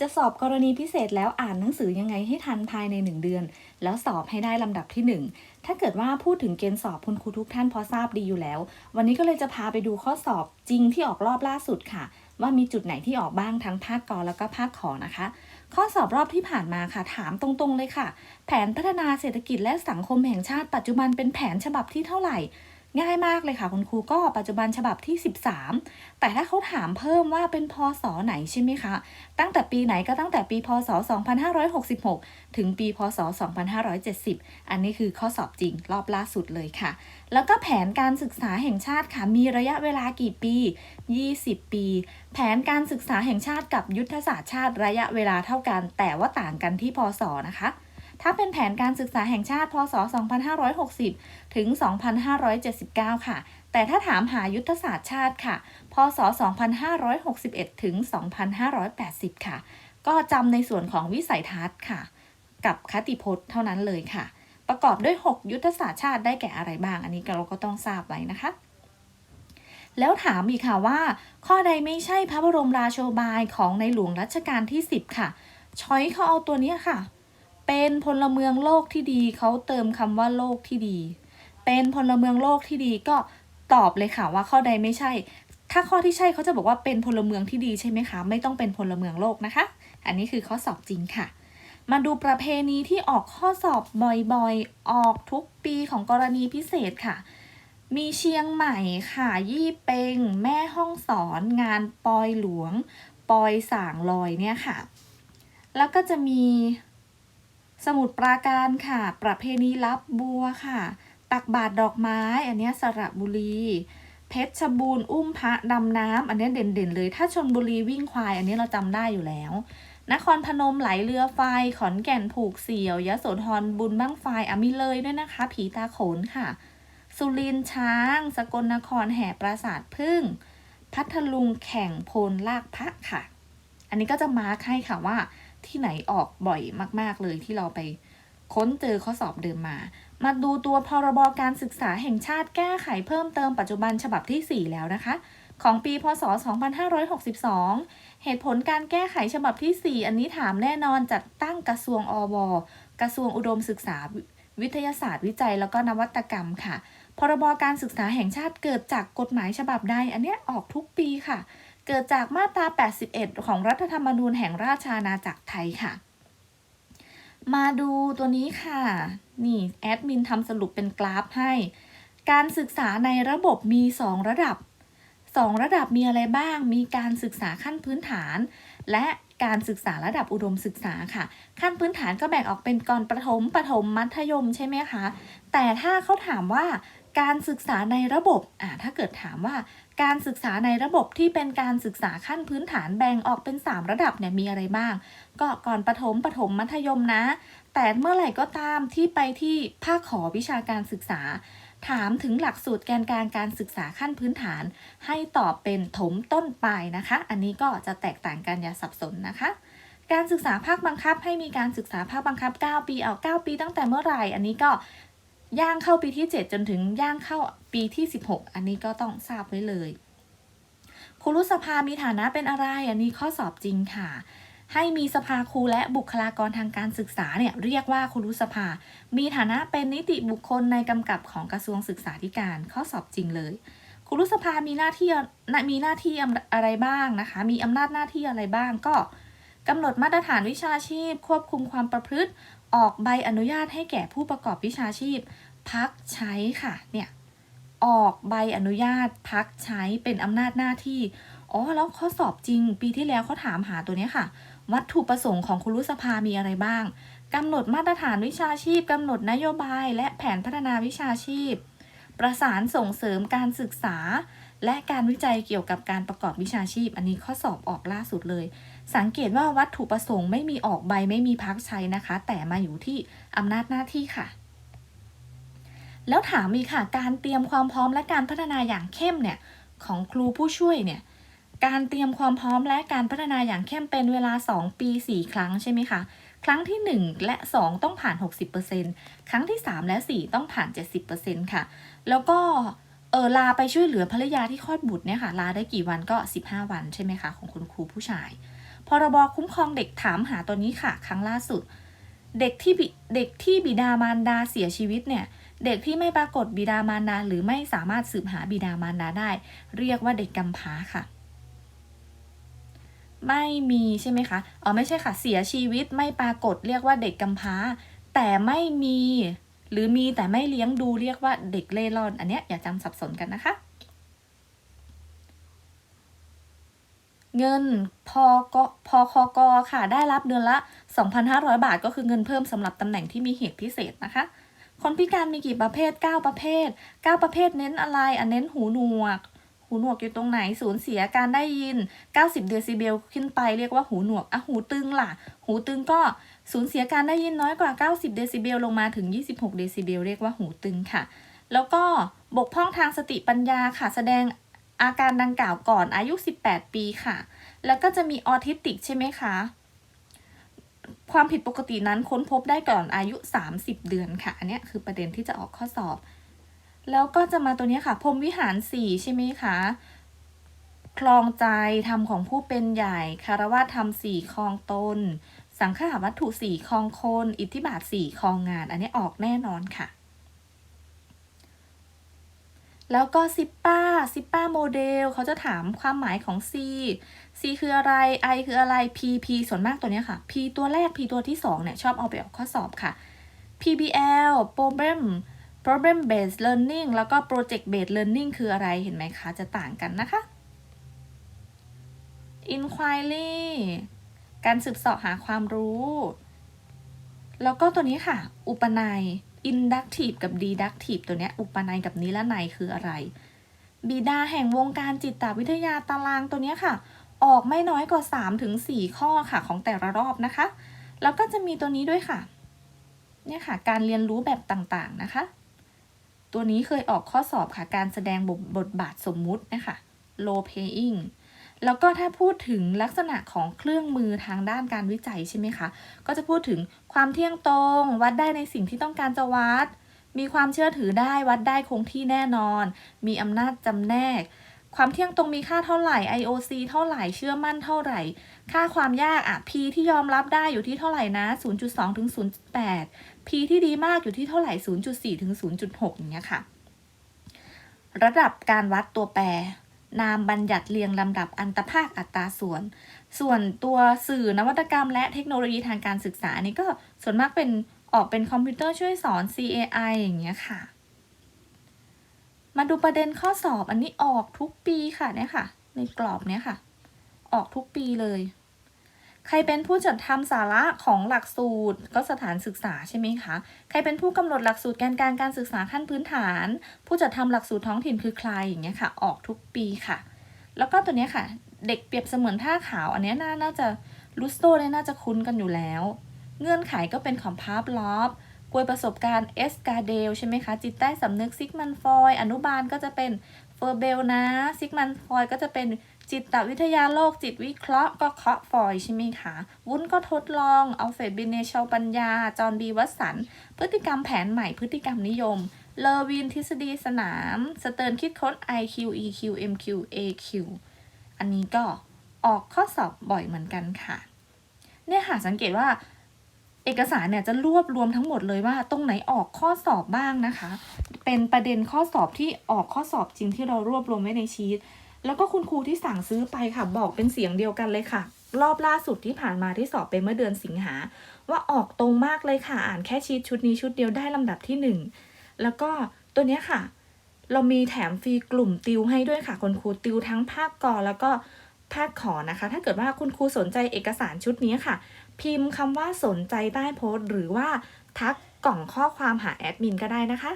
จะสอบกรณีพิเศษแล้วอ่านหนังสือยังไงให้ทันภายใน 1 เดือน แล้วสอบให้ได้ลำดับที่ 1 ถ้าเกิดว่าพูดถึงเกณฑ์สอบคุณครูทุกท่านพอทราบดีอยู่แล้ว วันนี้ก็เลยจะพาไปดูข้อสอบจริงที่ออกรอบล่าสุดค่ะ ว่ามีจุดไหนที่ออกบ้างทั้งภาคกอแล้วก็ภาคขอนะคะ ข้อสอบรอบที่ผ่านมาค่ะ ถามตรงๆเลยค่ะ แผนพัฒนาเศรษฐกิจและสังคมแห่งชาติปัจจุบันเป็นแผนฉบับที่เท่าไหร่ ง่ายมากเลยค่ะ คุณครูก็ปัจจุบันฉบับที่ 13 แต่ถ้าเขาถามเพิ่มว่าเป็นพศไหนใช่ไหมคะ ตั้งแต่ปีไหนก็ตั้งแต่ปีพศ 2566 ถึงปีพศ 2570 อันนี้คือข้อสอบจริงรอบล่าสุดเลยค่ะ แล้วก็แผนการศึกษาแห่งชาติค่ะ มีระยะเวลากี่ปี 20 ปี แผนการศึกษาแห่งชาติกับยุทธศาสตร์ชาติระยะเวลาเท่ากัน แต่ว่าต่างกันที่พศนะคะ ถ้าเป็นแผนการศึกษาแห่งชาติ พศ 2560 ถึง 2579 ค่ะ แต่ถ้าถามหายุทธศาสตร์ชาติค่ะ พศ 2561 ถึง 2580 ค่ะ ก็จำในส่วนของวิสัยทัศน์ค่ะ กับคติพจน์เท่านั้นเลยค่ะ ประกอบด้วย 6 ยุทธศาสตร์ชาติได้แก่อะไรบ้าง อันนี้เราก็ต้องทราบไว้นะคะแล้วถามอีกค่ะว่า ข้อใดไม่ใช่พระบรมราโชบายของในหลวงรัชกาลที่ 10 ค่ะ ช้อยเขาเอาตัวนี้ค่ะ เป็นพลเมืองโลกที่ดีเขาเติมคำว่าโลกที่ดี เป็นพลเมืองโลกที่ดีก็ตอบเลยค่ะว่าข้อใดไม่ใช่ ถ้าข้อที่ใช่เขาจะบอกว่าเป็นพลเมืองที่ดีใช่ไหมคะ ไม่ต้องเป็นพลเมืองโลกนะคะ อันนี้คือข้อสอบจริงค่ะ มาดูประเพณีที่ออกข้อสอบบ่อยๆ ออกทุกปีของกรณีพิเศษค่ะ มีเชียงใหม่ค่ะ ยี่เปง แม่ห้องสอน งานปอยหลวง ปอยส่างลอยเนี่ยค่ะ แล้วก็จะมี สมุดปราการค่ะ ประเพณีรับบัวค่ะ ตักบาตรดอกไม้ อันนี้สระบุรี เพชรบูรณ์อุ้มพระดำน้ำอันนี้เด่นๆเลย ถ้าชนบุรีวิ่งควาย อันนี้เราจำได้อยู่แล้ว นครพนมไหลเรือไฟ ขอนแก่นผูกเสี่ยวยโสธรบุญบ้างไฟอะมีเลยด้วยนะคะ ผีตาโขนค่ะ สุรินทร์ช้าง สกลนครแห่ปราสาทพึ่ง พัทลุงแข่งโพลลากพระค่ะ อันนี้ก็จะมาร์คให้ค่ะว่า ที่ไหนออกบ่อยมาก ๆ เลยที่เราไปค้นเจอข้อสอบเดิมมา มาดูตัวพรบการศึกษาแห่งชาติแก้ไขเพิ่มเติมปัจจุบันฉบับที่ 4 แล้วนะคะ ของปี พศ 2562 เหตุผลการแก้ไขฉบับที่ 4 อันนี้ถามแน่นอนจัดตั้งกระทรวงอวกระทรวงอุดมศึกษาวิทยาศาสตร์วิจัยแล้วก็นวัตกรรมค่ะ พรบการศึกษาแห่งชาติเกิดจากกฎหมายฉบับใดอันเนี้ยออกทุกปีค่ะ เกิดจากมาตรา 81 ของรัฐธรรมนูญแห่งราชอาณาจักรไทยค่ะ มาดูตัวนี้ค่ะ นี่แอดมินทำสรุปเป็นกราฟให้ การศึกษาในระบบมี 2 ระดับ 2 ระดับมีอะไรบ้าง มีการศึกษาขั้นพื้นฐาน และการศึกษาระดับอุดมศึกษาค่ะ ขั้นพื้นฐานก็แบ่งออกเป็นก่อนประถมประถมมัธยมใช่ไหมคะ แต่ถ้าเขาถามว่าการศึกษาในระบบอ่าถ้าเกิดถามว่า การศึกษาในระบบที่เป็นการศึกษาขั้นพื้นฐานแบ่งออกเป็น 3 ระดับเนี่ยมีอะไรบ้าง ก็ก่อนประถมประถมมัธยมนะ แต่เมื่อไหร่ก็ตามที่ไปที่ภาคขอวิชาการศึกษา ถามถึงหลักสูตรแกนกลารการศึกษาขั้นพื้นฐาน ให้ตอบเป็นถมต้นปลายนะคะ อันนี้ก็จะแตกต่างกันอย่าสับสนนะคะการศึกษาภาคบังคับให้มีการศึกษาภาคบังคับ 9 ปี เอา 9 ปีตั้งแต่เมื่อไหร่ อันนี้ก็ ย่างเข้าปีที่ 7 จนถึงย่างเข้าปีที่ 16 อันนี้ก็ต้องทราบไว้เลยครูรุสภามีฐานะเป็นอะไร อันนี้ข้อสอบจริงค่ะ ให้มีสภาครูและบุคลากรทางการศึกษาเนี่ยเรียกว่าครูรุสภา มีฐานะเป็นนิติบุคคลในกำกับของกระทรวงศึกษาธิการ ข้อสอบจริงเลยครูรุสภามีหน้าที่มีหน้าที่อะไรบ้างนะคะ มีอำนาจหน้าที่อะไรบ้างก็กำหนดมาตรฐานวิชาชีพ ควบคุมความประพฤติ ออกใบอนุญาตให้แก่ผู้ประกอบวิชาชีพ พักใช้ค่ะเนี่ยออกใบอนุญาตพักใช้เป็นอำนาจหน้าที่อ๋อแล้วข้อสอบจริง ปีที่แล้วเขาถามหาตัวนี้ค่ะ วัตถุประสงค์ของครูรุสภามีอะไรบ้างกำหนดมาตรฐานวิชาชีพกำหนดนโยบายและแผนพัฒนาวิชาชีพ ประสานส่งเสริมการศึกษา และการวิจัยเกี่ยวกับการประกอบวิชาชีพ อันนี้ข้อสอบออกล่าสุดเลย สังเกตว่าวัตถุประสงค์ไม่มีออกใบไม่มีพักใช้นะคะ แต่มาอยู่ที่อำนาจหน้าที่ค่ะ แล้วถามอีกค่ะ การเตรียมความพร้อมและการพัฒนาอย่างเข้มเนี่ยของครูผู้ช่วยเนี่ยการเตรียมความพร้อมและการพัฒนาอย่างเข้มเป็นเวลา 2 ปี 4 ครั้งใช่ไหมคะ ครั้งที่ 1 และ 2 ต้องผ่าน 60%ครั้งที่ 3 และ 4 ต้องผ่าน 70%ค่ะ แล้วก็เออลาไปช่วยเหลือภรรยาที่คลอดบุตรเนี่ยค่ะ ลาได้กี่วันก็ 15 วันใช่ไหมคะ ของคุณครูผู้ชาย พรบคุ้มครองเด็กถามหาตัวนี้ค่ะ ครั้งล่าสุด เด็กที่เด็กที่บิดามารดาเสียชีวิตเนี่ย เด็กที่ไม่ปรากฏบิดามารดาหรือไม่สามารถสืบหาบิดามารดาได้ เรียกว่าเด็กกำพร้าค่ะ ไม่มีใช่ไหมคะอ๋อไม่ใช่ค่ะ เสียชีวิตไม่ปรากฏเรียกว่าเด็กกำพร้า แต่ไม่มี หรือมีแต่ไม่เลี้ยงดูเรียกว่าเด็กเล่ร่อน อันเนี้ยอย่าจำสับสนกันนะคะ เงินพอกพอคอกอค่ะ ได้รับเดือนละ 2,500 บาท ก็คือเงินเพิ่มสำหรับตำแหน่งที่มีเหตุพิเศษนะคะ คนพิการมีกี่ประเภท 9 ประเภท 9 ประเภทเน้นอะไรอันเน้นหูหนวก หูหนวกอยู่ตรงไหน สูญเสียการได้ยิน 90 เดซิเบลขึ้นไปเรียกว่าหูหนวกอะหูตึงล่ะ หูตึงก็สูญเสียการได้ยินน้อยกว่า 90 เดซิเบลลงมาถึง 26 เดซิเบลเรียกว่าหูตึงค่ะ แล้วก็บกพร่องทางสติปัญญาค่ะแสดง อาการดังกล่าวก่อนอายุ 18 ปีค่ะ แล้วก็จะมีออทิสติกใช่ไหมคะ ความผิดปกตินั้นค้นพบได้ก่อนอายุ 30 เดือนค่ะ อันนี้คือประเด็นที่จะออกข้อสอบ แล้วก็จะมาตัวนี้ค่ะ พรมวิหารสี่ใช่ไหมคะคลองใจธรรมของผู้เป็นใหญ่คารวะธรรมสี่คลองตน สังฆาวัตถุสี่คลองคน อิทธิบาทสี่คลองงาน อันนี้ออกแน่นอนค่ะ แล้วก็ซิปป้าซิปป้าโมเดลเขาจะถามความหมายของ C C คืออะไร I คืออะไร P P ส่วนมากตัวเนี้ยค่ะ P ตัวแรก P ตัวที่สองเนี่ยชอบเอาไปออกข้อสอบค่ะ PBL problem problem based learning แล้วก็ project based learning คืออะไรเห็นไหมคะ จะต่างกันนะคะ inquiry การสืบเสาะหาความรู้ แล้วก็ตัวนี้ค่ะ อุปนัย inductive กับ deductive ตัวเนี้ยอุปนัยกับนิรนัยคืออะไร บิดาแห่งวงการจิตวิทยาตารางตัวเนี้ยค่ะ ออกไม่น้อยกว่า3ถึง4ข้อค่ะของแต่ละรอบนะคะ แล้วก็จะมีตัวนี้ด้วยค่ะ เนี่ยค่ะ การเรียนรู้แบบต่างๆนะคะ ตัวนี้เคยออกข้อสอบค่ะ การแสดงบทบาทสมมุตินะคะ role playing แล้วก็ถ้าพูดถึงลักษณะของเครื่องมือทางด้านการวิจัยใช่ไหมคะ ก็จะพูดถึงความเที่ยงตรง วัดได้ในสิ่งที่ต้องการจะวัด มีความเชื่อถือได้วัดได้คงที่แน่นอน มีอำนาจจำแนก ความเที่ยงตรงมีค่าเท่าไหร่ IOC เท่าไหร่ เชื่อมั่นเท่าไหร่ ค่าความยากอะ P ที่ยอมรับได้อยู่ที่เท่าไหร่นะ 0.2 ถึง 0.8 P ที่ดีมากอยู่ที่เท่าไหร่ 0.4 ถึง 0.6อย่างเงี้ยค่ะ ระดับการวัดตัวแปร นามบัญญัติเรียงลำดับอันตภาคอัตราส่วน ส่วนตัวสื่อนวัตกรรมและเทคโนโลยีทางการศึกษาอันนี้ก็ส่วนมากเป็นออกเป็นคอมพิวเตอร์ช่วยสอน CAI อย่างเงี้ยค่ะ มาดูประเด็นข้อสอบอันนี้ออกทุกปีค่ะเนี่ยค่ะ ในกรอบเนี้ยค่ะ ออกทุกปีเลย ใครเป็นผู้จัดทำสาระของหลักสูตรก็สถานศึกษาใช่ไหมคะ ใครเป็นผู้กำหนดหลักสูตรการการการศึกษาขั้นพื้นฐาน ผู้จัดทำหลักสูตรท้องถิ่นคือใครอย่างเงี้ยค่ะ ออกทุกปีค่ะ แล้วก็ตัวเนี้ยค่ะ เด็กเปรียบเสมือนท่าขาว อันเนี้ยน่าน่าจะลูสโตเนี่ยน่าจะคุ้นกันอยู่แล้ว เงื่อนไขก็เป็นของพาร์บลอฟกวยประสบการณ์เอสกาเดลใช่ไหมคะ จิตใต้สำนึกซิกมันฟอย อนุบาลก็จะเป็นเฟอร์เบลนะ ซิกมันฟอยก็จะเป็น จิตวิทยาโลกจิตวิเคราะห์ก็เคาะฟอยใช่ไหมคะ วุ้นก็ทดลองเอาเฟดบินเนชลปัญญา จอห์นบีวัสัน พฤติกรรมแผนใหม่พฤติกรรมนิยม เลอวินทฤษฎีสนาม สเติร์นคิดค้น IQ EQ MQ AQ อันนี้ก็ออกข้อสอบบ่อยเหมือนกันค่ะ เนี่ยค่ะสังเกตว่าเอกสารเนี่ยจะรวบรวมทั้งหมดเลยว่าตรงไหนออกข้อสอบบ้างนะคะ เป็นประเด็นข้อสอบที่ออกข้อสอบจริงที่เรารวบรวมไว้ในชีต แล้วก็คุณครูที่สั่งซื้อไปค่ะ บอกเป็นเสียงเดียวกันเลยค่ะ รอบล่าสุดที่ผ่านมาที่สอบไปเมื่อเดือนสิงหา ว่าออกตรงมากเลยค่ะ อ่านแค่ชีตชุดนี้ชุดเดียวได้ลำดับที่หนึ่งแล้วก็ตัวนี้ค่ะ เรามีแถมฟรีกลุ่มติวให้ด้วยค่ะคุณครูติวทั้งภาคกอแล้วก็ภาคขอนะคะ ถ้าเกิดว่าคุณครูสนใจเอกสารชุดนี้ค่ะ พิมพ์คำว่าสนใจใต้โพสต์ หรือว่าทักกล่องข้อความหาแอดมินก็ได้นะคะ